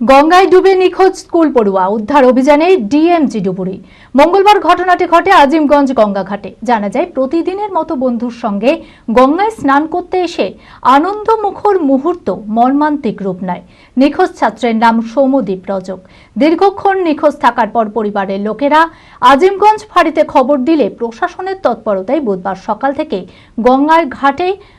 গঙ্গায় ডুবে নিখোঁজ স্কুল পড়ুয়া। উদ্ধার অভিযানে ডিএমজি ডুবুরি। মঙ্গলবার ঘটনাটি ঘটে আজিমগঞ্জ গঙ্গাঘাটে। জানা যায়, প্রতিদিনের মতো বন্ধুর সঙ্গে গঙ্গায় স্নান করতে এসে আনন্দমুখর মুহূর্ত মর্মান্তিক রূপ নেয়। নিখোঁজ ছাত্রের নাম সৌমদীপ রজক। দীর্ঘক্ষণ নিখোঁজ থাকার পর পরিবারের লোকেরা আজিমগঞ্জ ফাঁড়িতে খবর দিলে প্রশাসনের তৎপরতায় বুধবার সকাল থেকে গঙ্গার ঘাটে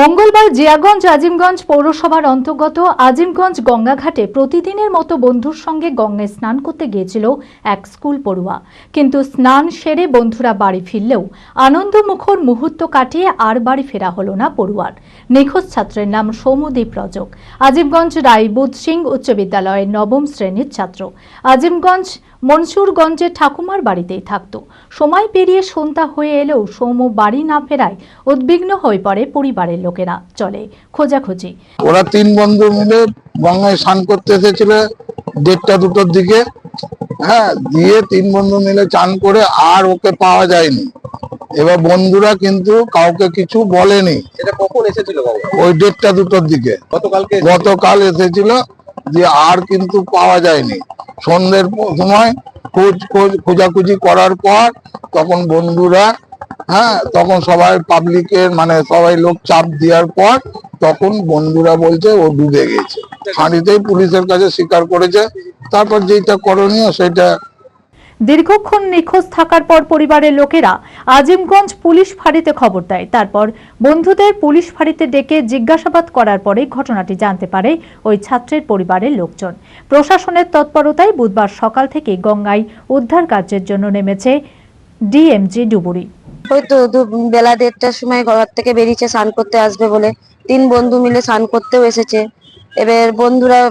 মঙ্গলবার জিয়াগঞ্জ আজিমগঞ্জ পৌরসভার অন্তর্গত আজিমগঞ্জ গঙ্গাঘাটে প্রতিদিনের মতো বন্ধুর সঙ্গে গঙ্গায় স্নান করতে গিয়েছিল এক স্কুল পড়ুয়া। কিন্তু স্নান সেরে বন্ধুরা বাড়ি ফিরলেও আনন্দমুখর মুহূর্ত কাটিয়ে আর বাড়ি ফেরা হলো না পড়ুয়ার। নিখোঁজ ছাত্রের নাম সৌমদীপ রজক। আজিমগঞ্জ রায়বুধ সিং উচ্চ বিদ্যালয়ের নবম শ্রেণির ছাত্র। আজিমগঞ্জ মনসুরগঞ্জের ঠাকুমার বাড়িতেই থাকতো। সময় পেরিয়ে সন্ধ্যা হয়ে এলেও সৌম বাড়ি না ফেরায় উদ্বিগ্ন হয়ে পড়ে পরিবারের লোকেরা। চলে খোঁজাখুঁজি। ওরা তিন বন্ধু মিলে গঙ্গায় স্নান করতে এসেছিল দেড়টা দুটোর দিকে। হ্যাঁ দিয়ে তিন বন্ধু মিলে চান করে আর ওকে পাওয়া যায়নি। এবার বন্ধুরা কিন্তু কাউকে কিছু বলেনি। এটা কখন এসেছিল ওই দেড়টা দুটোর দিকে। গতকালকে গতকাল এসেছিল যে আর কিন্তু পাওয়া যায়নি। সন্ধ্যের সময় খোঁজ খোঁজ খোঁজাখুঁজি করার পর তখন বন্ধুরা হ্যাঁ তখন সবাই পাবলিকের মানে সবাই লোক চাপ দেওয়ার পর তখন বন্ধুরা বলছে, ও ডুবে গেছে। হাঁড়িতেই পুলিশের কাছে স্বীকার করেছে। তারপর যেটা করণীয় সেটা দীর্ঘক্ষণ নিখোঁজ থাকার পর পরিবারের লোকেরা আজিমগঞ্জ পুলিশ ফাঁড়িতে খবর দেয়। তারপর বন্ধুদের পুলিশ ফাঁড়িতে ডেকে জিজ্ঞাসাবাদ করার পরে ঘটনাটি জানতে পারে ওই ছাত্রের পরিবারের লোকজন। প্রশাসনের তৎপরতায় বুধবার সকাল থেকে গঙ্গায় উদ্ধার কার্যের জন্য নেমেছে ডিএমজি ডুবুরি। ওই তো দু- বেলা দেড়টার সময় ঘর থেকে বেরিয়েছে, স্নান করতে আসবে বলে। তিন বন্ধু মিলে স্নান করতেও এসেছে। এবার বন্ধুরা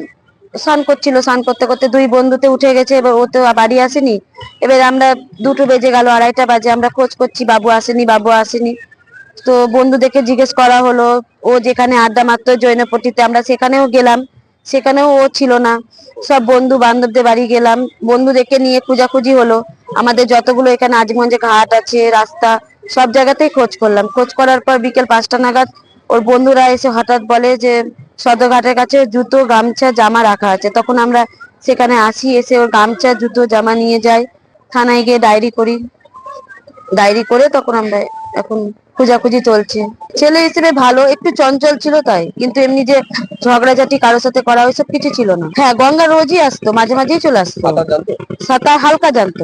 স্নান করছিল, স্নান করতে করতে দুই বন্ধুতে উঠে গেছে, এবার ও তো বাড়ি আসেনি। এবার আমরা দুটো বেজে গেল, আড়াইটা বাজে, আমরা খোঁজ করছি, বাবু আসেনি বাবু আসেনি। তো বন্ধুদেরকে জিজ্ঞেস করা হলো, ও যেখানে আড্ডা মারতো জৈনপট্টিতে আমরা সেখানেও গেলাম, সেখানেও ও ছিল না। সব বন্ধু বান্ধবদের বাড়ি গেলাম, বন্ধুদেরকে নিয়ে খোঁজাখুঁজি হলো। আমাদের যতগুলো এখানে আজিমগঞ্জে ঘাট আছে, রাস্তা, সব জায়গাতেই খোঁজ করলাম। খোঁজ করার পর বিকেল পাঁচটা নাগাদ, ওর বন্ধুরা এসে হঠাৎ বলে যে সদরঘাটের কাছে জুতো গামছা জামা রাখা আছে। তখন আমরা সেখানে আসি এসে ওর গামছা জুতো জামা নিয়ে যাই। থানায় গিয়ে ডায়েরি করি। ডায়েরি করে তখন আমরা এখন খোঁজাখুঁজি চলছে। ছেলে হিসেবে ভালো একটু চঞ্চল ছিল তাই। কিন্তু এমনি যে ঝগড়াঝাটি কারোর সাথে করা ওইসব কিছু ছিল না। হ্যাঁ গঙ্গা রোজই আসতো মাঝে মাঝেই চলে আসতো। সাঁতার সাঁতার হালকা জানতো।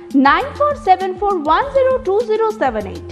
9474102078.